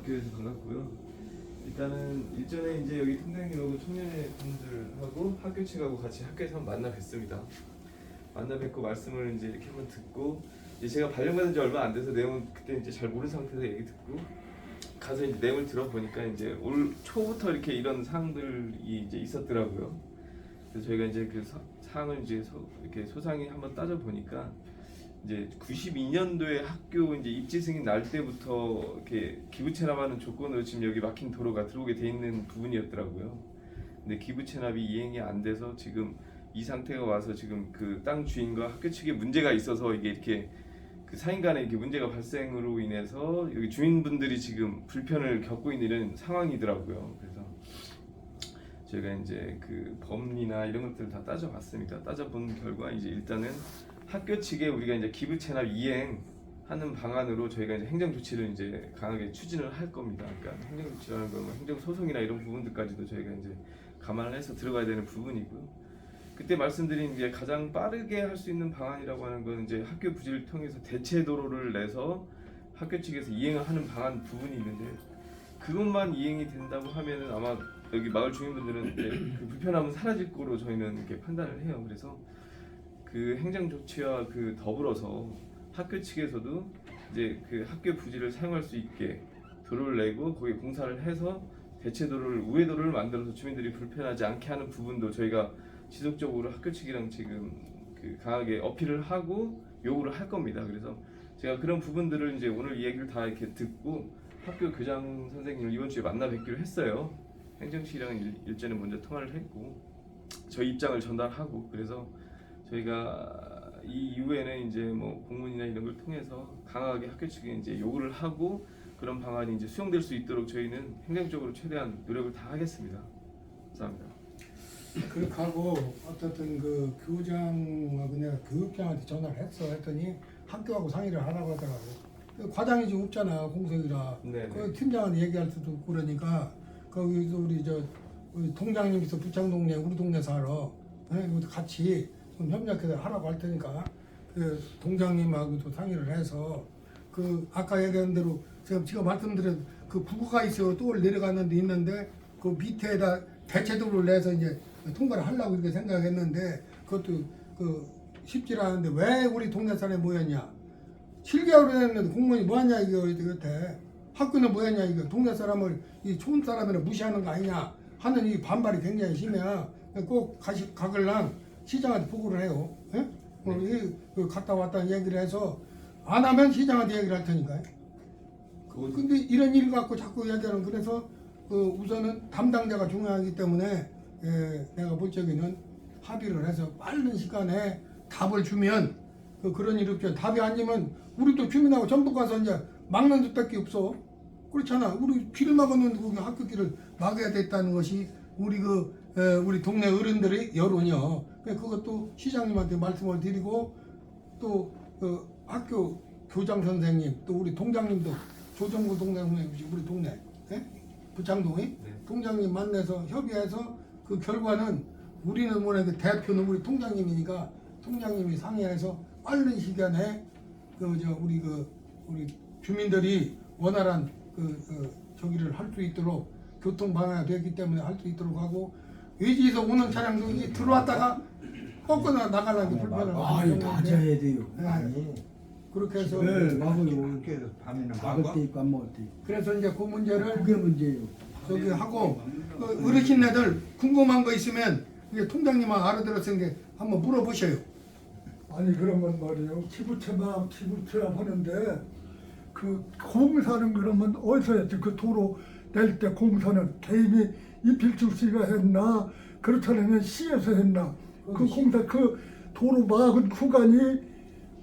뵙게 반갑고요. 일단은 일전에 이제 여기 팀장님하고 청년회 분들하고 학교 측하고 같이 학교에서 한번 만나 뵀습니다. 만나 뵙고 말씀을 이제 이렇게 한번 듣고 이제 제가 발령받은 지 얼마 안 돼서 내용 그때 이제 잘 모르는 상태에서 얘기 듣고 가서 이제 내용을 들어보니까 이제 올 초부터 이렇게 이런 사항들이 이제 있었더라고요. 그래서 저희가 이제 그 사, 사항을 이제 소, 이렇게 소상히 한번 따져 보니까 이제 92년도에 학교 이제 입지 승인 날 때부터 이렇게 기부 체납하는 조건으로 지금 여기 막힌 도로가 들어오게 돼 있는 부분이었더라고요. 근데 기부 체납이 이행이 안 돼서 지금 이 상태가 와서 지금 그 땅 주인과 학교 측에 문제가 있어서 이게 이렇게 그 사인 간에 이렇게 문제가 발생으로 인해서 여기 주민분들이 지금 불편을 겪고 있는 이런 상황이더라고요. 그래서 저희가 이제 그 법리나 이런 것들을 다 따져봤습니다. 따져본 결과 이제 일단은 학교 측에 우리가 이제 기부 체납 이행 하는 방안으로 저희가 이제 행정 조치를 이제 강하게 추진을 할 겁니다. 그러니까 행정 조치라는 건 행정 소송이나 이런 부분들까지도 저희가 이제 감안을 해서 들어가야 되는 부분이고요. 그때 말씀드린 이제 가장 빠르게 할 수 있는 방안이라고 하는 건 이제 학교 부지를 통해서 대체 도로를 내서 학교 측에서 이행을 하는 방안 부분이 있는데 그것만 이행이 된다고 하면은 아마 여기 마을 주민분들은 이제 그 불편함은 사라질 거로 저희는 이렇게 판단을 해요. 그래서 그 행정 조치와 그 더불어서 학교 측에서도 이제 그 학교 부지를 사용할 수 있게 도로를 내고 거기에 공사를 해서 대체 도로를 우회 도로를 만들어서 주민들이 불편하지 않게 하는 부분도 저희가 지속적으로 학교 측이랑 지금 그 강하게 어필을 하고 요구를 할 겁니다. 그래서 제가 그런 부분들을 이제 오늘 이 얘기를 다 이렇게 듣고 학교 교장 선생님을 이번 주에 만나 뵙기로 했어요. 행정실이랑 일, 일전에 먼저 통화를 했고 저희 입장을 전달하고 그래서 저희가 이 이후에는 이제 뭐 공문이나 이런 걸 통해서 강하게 학교 측에 이제 요구를 하고 그런 방안이 이제 수용될 수 있도록 저희는 행정적으로 최대한 노력을 다 하겠습니다. 감사합니다. 그렇게 하고 어쨌든 그 교장하고 내가 교육장한테 전화를 했어 했더니 학교하고 상의를 하라고 하더라고. 그 과장이 지금 없잖아 공석이라. 네. 그 팀장한테 얘기할 수도 없고 그러니까 거기서 우리 저 우리 동장님 있어 부창 동네 우리 동네 살아. 네, 같이 좀 협력해서 하라고 할 테니까 그 동장님하고도 상의를 해서 그 아까 얘기한 대로 제가 지금 말씀드린 그 부부가 있어 또 내려가는 데 있는데 그 밑에다 대체도를 내서 이제 통과를 하려고 이렇게 생각했는데 그것도 그 쉽지 않은데 왜 우리 동네 사람이 모였냐? 7개월 됐는데 공무원이 뭐하냐 이거 이렇게 학교는 뭐했냐 이거. 동네 사람을 이 좋은 사람이라 무시하는 거 아니냐 하는 이 반발이 굉장히 심해야 꼭 가시 가글랑 시장한테 보고를 해요. 예? 뭐 이, 그 갔다 왔다는 얘기를 해서 안 하면 시장한테 얘기를 할 테니까요. 그거 근데 이런 일 갖고 자꾸 얘기하는 그래서 그 우선은 담당자가 중요하기 때문에 예, 내가 볼 적에는 합의를 해서 빠른 시간에 답을 주면 그 그런 일 없죠. 답이 아니면 우리도 주민하고 전부 가서 이제 막는 수밖에 없어. 그렇잖아. 우리 길을 막았는데 거기 학교 길을 막아야 됐다는 것이 우리 그 에, 우리 동네 어른들의 여론이요. 그러니까 그것도 시장님한테 말씀을 드리고 또그 학교 교장 선생님 또 우리 동장님도 조정구 동장님 우리 동네 예? 부창동이 네. 동장님 만나서 협의해서 그 결과는 우리는 뭐냐 그 대표는 우리 통장님이니까 통장님이 상의해서 빠른 시간에 그 저 우리 그 우리 주민들이 원활한 그, 그 저기를 할 수 있도록 교통 방해가 되기 때문에 할 수 있도록 하고 외지에서 오는 차량도 이 들어왔다가 꺾거나 나가려고 불편을 아, 이거 맞아야 돼요. 네. 아니, 그렇게 해서 왜 막아요? 이렇게 밤에는 막을? 때 있고 안 먹을 때 있고. 그래서 이제 그 문제를 그게 문제예요. 저기 하고 그 어르신네들 궁금한 거 있으면 이게 통장님하고 알아들었으니까 한번 물어보셔요. 아니 그러면 말이에요 기부채만 기부채만 하는데 그 공사는 그러면 어디서 했지 그 도로 낼 때 공사는 개인이 이필주 씨가 했나? 그렇지 않으면 시에서 했나? 그 공사 그 도로 막은 구간이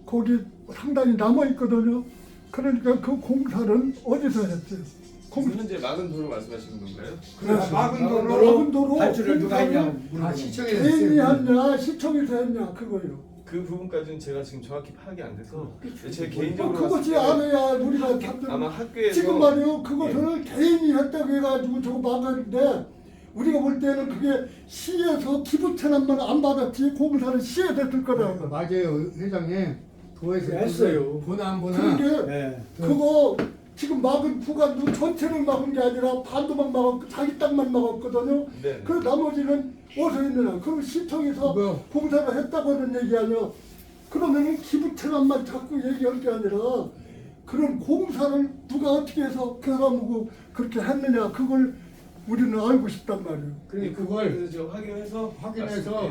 거기 상당히 남아 있거든요. 그러니까 그 공사는 어디서 했지 공 현재 막은 도로 말씀하시는 건가요? 그래서 막은 도로, 막은 도로 발주를 누가 했냐? 공사는 다 시청에 개인이 했냐? 시청에서 했냐? 그거요 그 부분까지는 제가 지금 정확히 파악이 안 돼서 제 어, 개인적으로 그것이 봤을 때는 안 해야 우리가 답변 아마 학교에서 지금 말이요 그것을 개인이 했다고 해가지고 저거 막았는데 우리가 볼 때는 그게 시에서 기부천원만 안 받았지 공사는 시에 됐을 거다. 맞아요. 회장님. 도에서 했어요. 보나 안 보나 그게 네. 그거 지금 막은 구간도 전체를 막은 게 아니라 반도만 막았고 자기 땅만 막았거든요. 네. 그 나머지는 어디서 있느냐? 그 시청에서 뭐요? 공사를 했다고 하는 얘기 아니야. 그러면은 기부 체감만 자꾸 얘기할 게 아니라 그런 공사를 누가 어떻게 해서 그 사람하고 그렇게 했느냐 그걸 우리는 알고 싶단 말이에요. 그래 그걸 그래서 제가 확인해서 확인해서